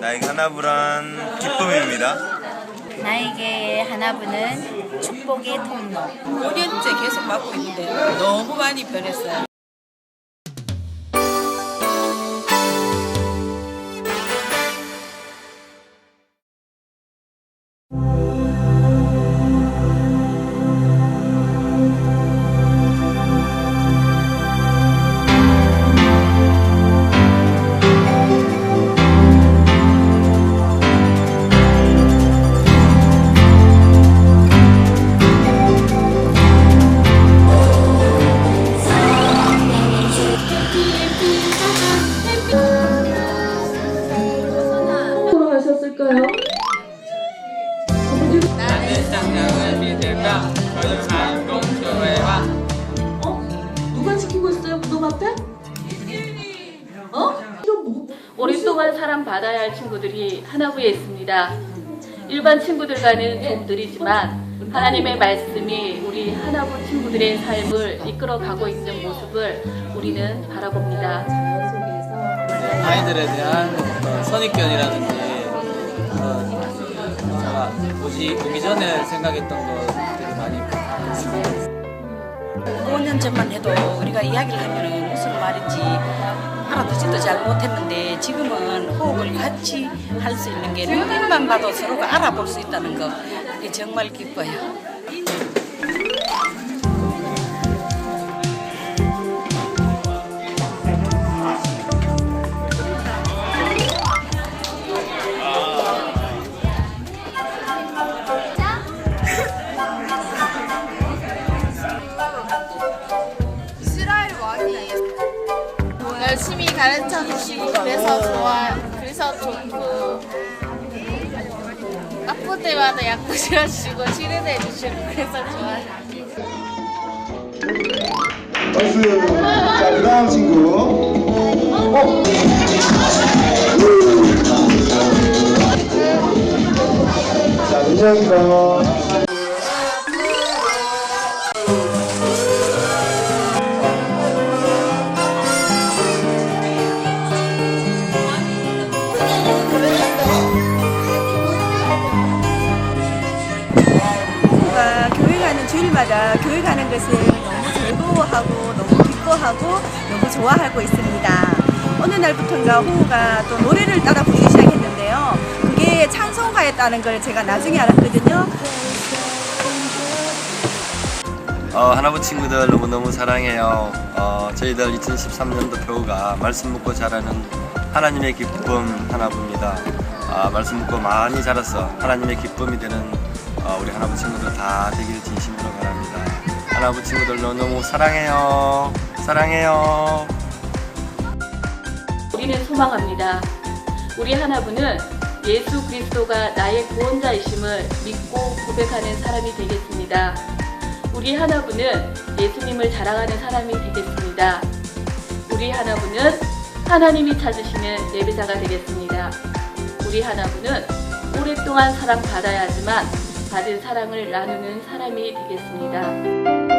나에게 하나부란 기쁨입니다. 나에게 하나부는 축복의 통로. 5년째 계속 맡고 있는데 너무 많이 변했어요. 돌아가셨을까요? 나는 장량을 믿으며 거룩한 공교회 와 어? 누가 지키고 있어요 무덤 앞에? 어? 이런 뭐? 오랫동안 사랑받아야 할 친구들이 하나부에 있습니다. 일반 친구들과는 좀 느리지만 하나님의 말씀이 우리 하나부 친구들의 삶을 이끌어가고 있는 모습을 우리는 바라봅니다. 아이들에 대한 선입견이라든지 제가 오지 오기 전에 생각했던 것들이 많이 바뀌었습니다. 5년 전만 해도 우리가 이야기를 하면은 무슨 말인지 알아듣지도 잘 못했는데 지금은 호흡을 같이 할 수 있는 게 눈빛만 봐도 서로가 알아볼 수 있다는 거 정말 기뻐요. 열심히 가르쳐 주시고 그래서 좋아 그래서 좋고 아플 때마다 약도 지어주시고 치료도 해주시고 그래서 좋아요. 박수. 자, 그 다음 친구. 어? 자. 부모가 주일마다 교회 가는 것을 너무 즐거워하고 너무 기뻐하고 너무 좋아하고 있습니다. 어느 날부터인가 호우가 또 노래를 따라 부르기 시작했는데요. 그게 찬송가였다는 걸 제가 나중에 알았거든요. 어, 하나부 친구들 너무너무 사랑해요. 어, 저희들 2013년도 표가 말씀 묻고 자라는 하나님의 기쁨 하나부입니다. 아, 말씀 묻고 많이 자라서 하나님의 기쁨이 되는 어, 우리 하나부 친구들 다 되길 진심으로 바랍니다. 하나부 친구들 너무너무 사랑해요. 사랑해요. 우리는 소망합니다. 우리 하나부는 예수 그리스도가 나의 구원자이심을 믿고 고백하는 사람이 되겠습니다. 우리 하나부는 예수님을 자랑하는 사람이 되겠습니다. 우리 하나부는 하나님이 찾으시는 예배자가 되겠습니다. 우리 하나부는 오랫동안 사랑받아야 하지만 받은 사랑을 나누는 사람이 되겠습니다.